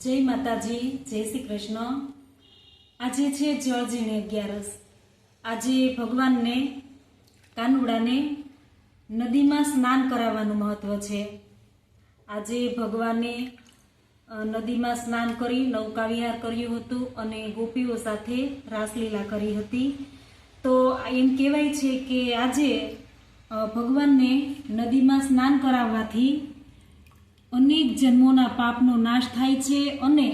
જય માતાજી, જય શ્રી કૃષ્ણ. આજે છે જળજીને અગિયારસ. આજે ભગવાનને, કાનુડાને નદીમાં સ્નાન કરાવવાનું મહત્વ છે. આજે ભગવાને નદીમાં સ્નાન કરી, નૌકાવિહાર કર્યું હતું અને ગોપીઓ સાથે રાસલીલા કરી હતી. તો એમ કહેવાય છે કે આજે ભગવાનને નદીમાં સ્નાન કરાવવાથી અનેક જન્મોના પાપનો નાશ થાય છે અને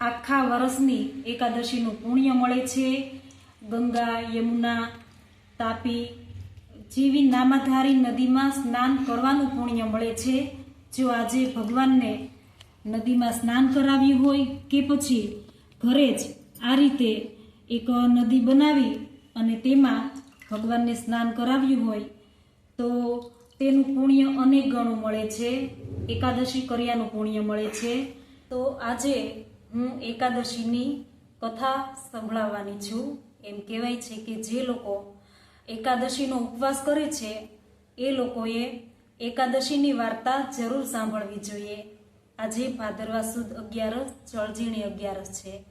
આખા વર્ષની એકાદશીનું પુણ્ય મળે છે. ગંગા, યમુના, તાપી જેવી નામાધારી નદીમાં સ્નાન કરવાનું પુણ્ય મળે છે. જો આજે ભગવાનને નદીમાં સ્નાન કરાવ્યું હોય કે પછી ઘરે જ આ રીતે એક નદી બનાવી અને તેમાં ભગવાનને સ્નાન કરાવ્યું હોય, તો તેનું પુણ્ય અનેક ગણું મળે છે. એકાદશી કર્યાનું પુણ્ય મળે છે. તો આજે હું એકાદશીની કથા સંભળાવવાની છું. એમ કહેવાય છે કે જે લોકો એકાદશીનો ઉપવાસ કરે છે, એ લોકોએ એકાદશીની વાર્તા જરૂર સાંભળવી જોઈએ. આજે ભાદરવા સુદ અગિયારસ જળજીણી અગિયારસ છે.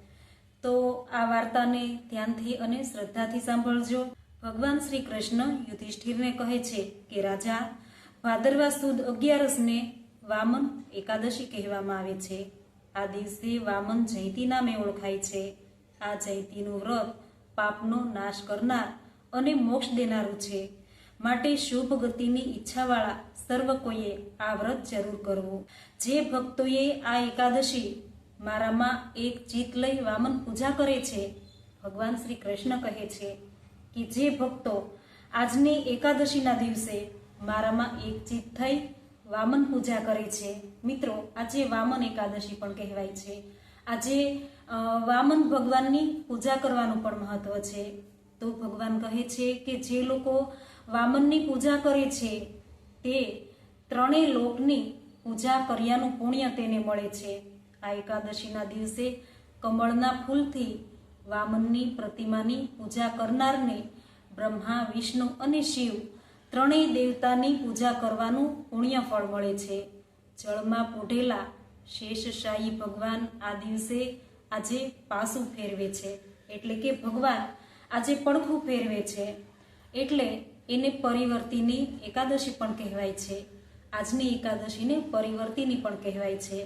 તો આ વાર્તાને ધ્યાનથી અને શ્રદ્ધાથી સાંભળજો. ભગવાન શ્રી કૃષ્ણ યુધિષ્ઠિરને કહે છે કે, રાજા ભાદરવા સુદ અગિયારસને વામન એકાદશી કહેવામાં આવે છે. આ દિવસે વામન જયંતી નામે ઓળખાય છે. આ જયંતીનું વ્રત પાપનો નાશ કરનાર અને મોક્ષ દેનારું છે. માટે શુભ ગતિની ઈચ્છાવાળા સર્વ કોઈએ આ વ્રત જરૂર કરવું. જે ભક્તોએ આ એકાદશી મારામાં એક જીત લઈ વામન પૂજા કરે છે, ભગવાન શ્રી કૃષ્ણ કહે છે કે, જે ભક્તો આજની એકાદશીના દિવસે મારામાં એક ચિત થઈ, વામન પૂજા કરે છે. મિત્રો, આજે વામન એકાદશી પણ કહેવાય છે. આજે વામન ભગવાનની પૂજા કરવાનું પણ મહત્વ છે. તો ભગવાન કહે છે કે જે લોકો વામનની પૂજા કરે છે, તે ત્રણેય લોકની પૂજા કર્યાનું પુણ્ય તેને મળે છે. આ એકાદશીના દિવસે કમળના ફૂલથી વામનની પ્રતિમાની પૂજા કરનારને બ્રહ્મા, વિષ્ણુ અને શિવ ત્રણેય દેવતાની પૂજા કરવાનું પુણ્ય ફળ મળે છે. જળમાં પોઢેલા શેષશાહી ભગવાન આ દિવસે આજે પાસું ફેરવે છે. એટલે કે ભગવાન આજે પડખું ફેરવે છે. એટલે એને પરિવર્તિની એકાદશી પણ કહેવાય છે. આજની એકાદશીને પરિવર્તિની પણ કહેવાય છે.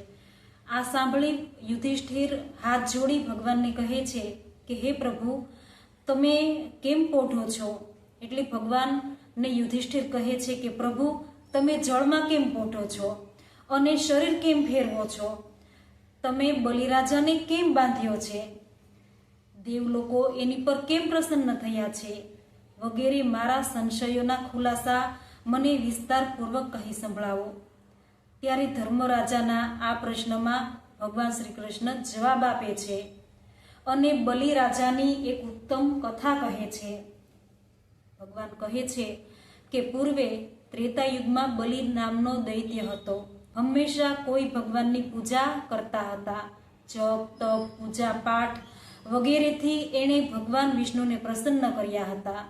આ સાંભળી યુધિષ્ઠિર હાથ જોડી ભગવાનને કહે છે કે, હે પ્રભુ, તમે કેમ પોઢો છો? એટલે ભગવાનને યુધિષ્ઠિર કહે છે કે, પ્રભુ, તમે જળમાં કેમ પોટો છો? અને શરીર કેમ ફેરવો છો? તમે બલિરાજાને કેમ બાંધ્યો છે? દેવલોકો એની પર કેમ પ્રસન્ન થયા છે? વગેરે મારા સંશયોના ખુલાસા મને વિસ્તારપૂર્વક કહી સંભળાવો. ત્યારે ધર્મરાજાના આ પ્રશ્નમાં ભગવાન શ્રી કૃષ્ણ જવાબ આપે છે અને બલિરાજાની એક ઉત્તમ કથા કહે છે. ભગવાન કહે છે કે પૂર્વે ત્રેતા યુગમાં બલિ નામનો દૈત્ય હતો. હંમેશા કોઈ ભગવાનની પૂજા કરતા હતા. જપ, તપ, પૂજા પાઠ વગેરેથી એણે ભગવાન વિષ્ણુને પ્રસન્ન કર્યા હતા.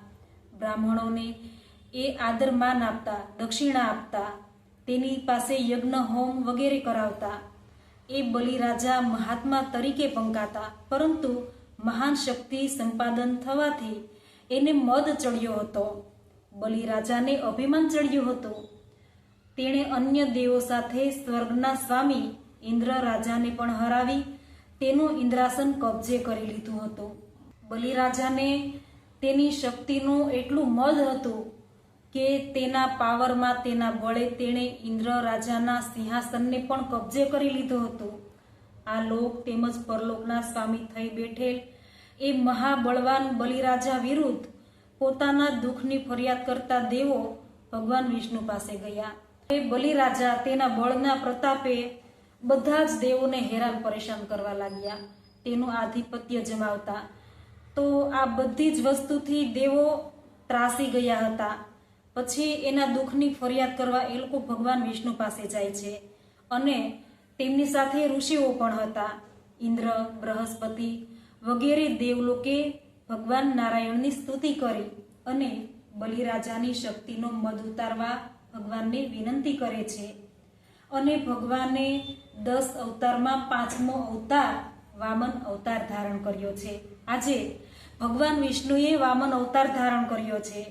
બ્રાહ્મણોને એ આદર માન આપતા, દક્ષિણા આપતા, તેની પાસે યજ્ઞ, હોમ વગેરે કરાવતા. એ બલિરાજા મહાત્મા તરીકે પંકાતા, પરંતુ મહાન શક્તિ સંપાદન થવાથી એને મદ ચડ્યો હતો. બલિરાજાને અભિમાન ચડ્યું હતું. તેણે અન્ય દેવો સાથે સ્વર્ગના સ્વામી ઇન્દ્ર રાજાને પણ હરાવી તેનું ઇન્દ્રાસન કબજે કરી લીધું હતું. બલિરાજાને તેની શક્તિનું એટલું મદ હતું કે તેના પાવરમાં તેના બળે તેણે ઇન્દ્ર રાજાના સિંહાસનને પણ કબજે કરી લીધો હતો. આ લોક તેમજ પરલોકના સ્વામી થઈ બેઠેલ એ મહાબળવાન બલિરાજા વિરુદ્ધ પોતાના દુઃખની ફરિયાદ કરતા દેવો ભગવાન વિષ્ણુ પાસે ગયા. એ બલિરાજા તેના બળના પ્રતાપે બધા જ દેવોને હેરાન પરેશાન કરવા લાગ્યા. તેનું આધિપત્ય જમાવતા તો આ બધી જ વસ્તુથી દેવો ત્રાસી ગયા હતા. પછી એના દુઃખની ફરિયાદ કરવા એ લોકો ભગવાન વિષ્ણુ પાસે જાય છે અને તેમની સાથે ઋષિઓ પણ હતા. ઇન્દ્ર, બૃહસ્પતિ વગેરે દેવલોકે ભગવાન નારાયણની સ્તુતિ કરી અને બલિરાજાની શક્તિનો મધ ઉતારવા ભગવાનને વિનંતી કરે છે. અને ભગવાને દસ અવતારમાં પાંચમો અવતાર વામન અવતાર ધારણ કર્યો છે. આજે ભગવાન વિષ્ણુએ વામન અવતાર ધારણ કર્યો છે.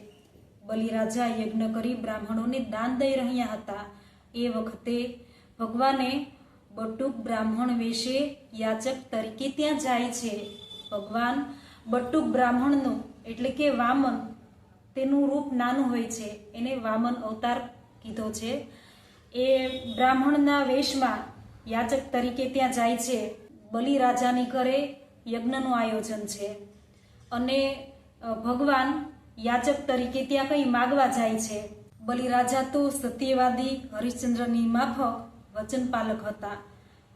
બલિરાજા યજ્ઞ કરી બ્રાહ્મણોને દાન દઈ રહ્યા હતા. એ વખતે ભગવાને બટુક બ્રાહ્મણ વેશે યાચક તરીકે ત્યાં જાય છે. ભગવાન બટુક બ્રાહ્મણનું, એટલે કે વામન, તેનું રૂપ નાનું હોય છે. એને વામન અવતાર કીધો છે. એ બ્રાહ્મણના વેશમાં યાચક તરીકે ત્યાં જાય છે. બલિરાજાની ઘરે યજ્ઞનું આયોજન છે. અને ભગવાન યાચક તરીકે ત્યાં કંઈ માગવા જાય છે. બલિરાજા તો સત્યવાદી હરિશ્ચંદ્રની માફક વચનપાલક હતા.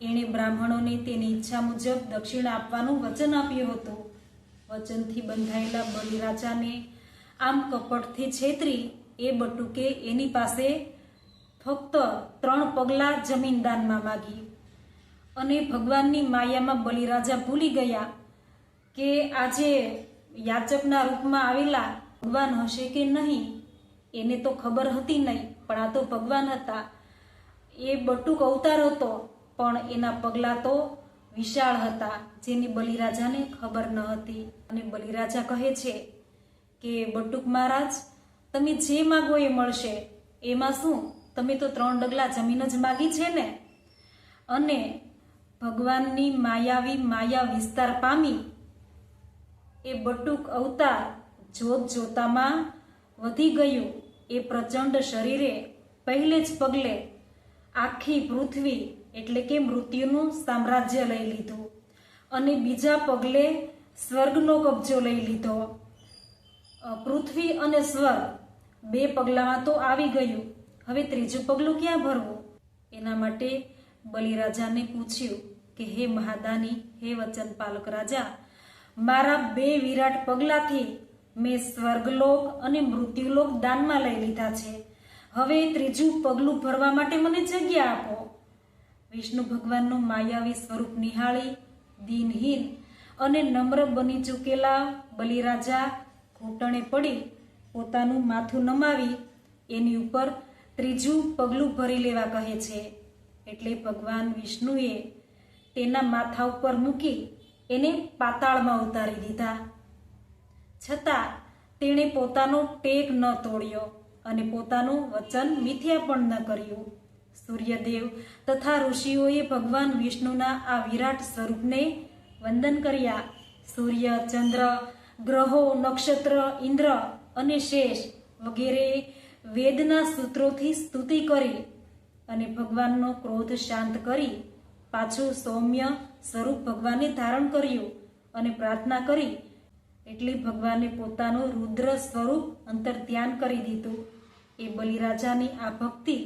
એણે બ્રાહ્મણોને તેની ઈચ્છા મુજબ દક્ષિણ આપવાનું વચન આપ્યું હતું. વચનથી બંધાયેલા બલિરાજાને આમ કપટથી છેતરી એ બટુકે એની પાસે ફક્ત ત્રણ પગલા જમીન દાનમાં માગી. અને ભગવાનની માયામાં બલિરાજા ભૂલી ગયા કે આજે યાચકના રૂપમાં આવેલા ભગવાન હશે કે નહીં, એને તો ખબર હતી નહીં, પણ આ તો ભગવાન હતા. એ બટુક અવતાર હતો. પણ એના પગલા તો વિશાળ હતા, જેની બલિરાજાને ખબર ન હતી. અને બલિરાજા કહે છે કે, બટુક મહારાજ, તમે જે માગો એ મળશે. એમાં શું? તમે તો ત્રણ ડગલા જમીન જ માગી છે ને? અને ભગવાનની માયાવી માયા વિસ્તાર પામી. એ બટુક અવતાર જોત જોતામાં વધી ગયું. એ પ્રચંડ શરીરે પહેલે જ પગલે આખી પૃથ્વી એટલે કે મૃત્યુનું સામ્રાજ્ય લઈ લીધું અને બીજા પગલે સ્વર્ગનો કબજો લઈ લીધો. પૃથ્વી અને સ્વર્ગ બે પગલામાં તો આવી ગયું. હવે ત્રીજું પગલું ક્યાં ભરવું? એના માટે બલિરાજાને પૂછ્યું કે, હે મહાદાની, હે વચન પાલક રાજા, મારા બે વિરાટ પગલાથી મેં સ્વર્ગલોક અને મૃત્યુલોક દાનમાં લઈ લીધા છે. હવે ત્રીજું પગલું ભરવા માટે મને જગ્યા આપો. વિષ્ણુ ભગવાનનું માયાવી સ્વરૂપ નિહાળી, દિનહીન અને નમ્ર બની ચૂકેલા બલિરાજા ઘૂંટણે પડી પોતાનું માથું નમાવી એની ઉપર ત્રીજું પગલું ભરી લેવા કહે છે. એટલે ભગવાન વિષ્ણુએ તેના માથા ઉપર મૂકી એને પાતાળમાં ઉતારી દીધા. છતાં તેણે પોતાનો ટેક ન તોડ્યો અને પોતાનું વચન મિથ્યા પણ ન કર્યું. સૂર્યદેવ તથા ઋષિઓએ ભગવાન વિષ્ણુના આ વિરાટ સ્વરૂપને વંદન કર્યા. સૂર્ય, ચંદ્ર, ગ્રહો, નક્ષત્ર, ઇન્દ્ર અને શેષ વગેરે વેદના સૂત્રોથી સ્તુતિ કરી અને ભગવાનનો ક્રોધ શાંત કરી પાછું સૌમ્ય સ્વરૂપ ભગવાને ધારણ કર્યું અને પ્રાર્થના કરી. એટલે ભગવાને પોતાનું રુદ્ર સ્વરૂપ અંતર ધ્યાન કરી દીધું. એ બલિરાજાની આ ભક્તિ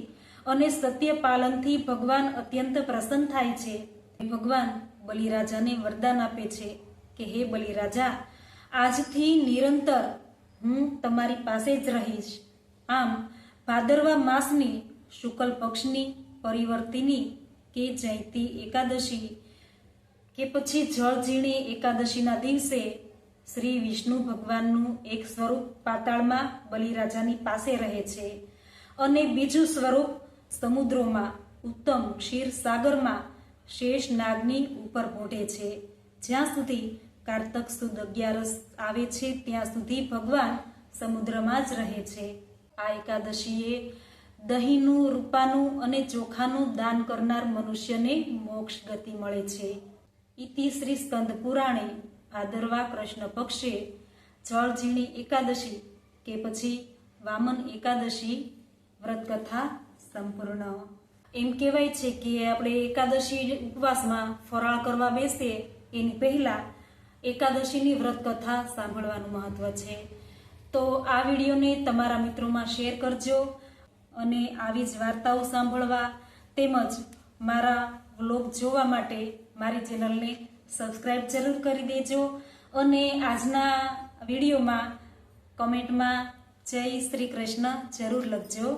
અને સત્ય પાલનથી ભગવાન અત્યંત પ્રસન્ન થાય છે. ભગવાન બલિરાજાને વરદાન આપે છે કે, હે બલિરાજા, આજથી નિરંતર હું તમારી પાસે જ રહીશ. આમ, ભાદરવા માસની શુકલ પક્ષની પરિવર્તિની કે જયંતી એકાદશી કે પછી જળઝીણી એકાદશીના દિવસે શ્રી વિષ્ણુ ભગવાનનું એક સ્વરૂપ પાતાળમાં બલિરાજાની પાસે રહે છે. અને બીજું સ્વરૂપ સમુદ્રોમાં ઉત્તમ ક્ષીર સાગરમાં શેષ નાગની ઉપર મોઢે છે. જ્યાં સુધી કારતક સુદ અગિયારસ આવે છે, ત્યાં સુધી ભગવાન સમુદ્રમાં જ રહે છે. આ એકાદશીએ દહીંનું, રૂપાનું અને ચોખાનું દાન કરનાર મનુષ્યને મોક્ષ ગતિ મળે છે. ઇતિ શ્રી સ્કંદ પુરાણે ભાદરવા કૃષ્ણ પક્ષે જળઝીણી એકાદશી કે પછી વામન એકાદશી વ્રતકથા સંપૂર્ણ. એમ કહેવાય છે કે આપણે એકાદશી ઉપવાસમાં ફરાળ કરવા બેસીએ, એની પહેલા એકાદશીની વ્રતકથા સાંભળવાનું મહત્વ છે. તો આ વિડીયોને તમારા મિત્રોમાં શેર કરજો અને આવી જ વાર્તાઓ સાંભળવા તેમજ મારા વ્લોગ જોવા માટે મારી ચેનલને સબસ્ક્રાઈબ જરૂર કરી દેજો અને આજના વિડીયોમાં કમેન્ટમાં જય શ્રી કૃષ્ણ જરૂર લખજો.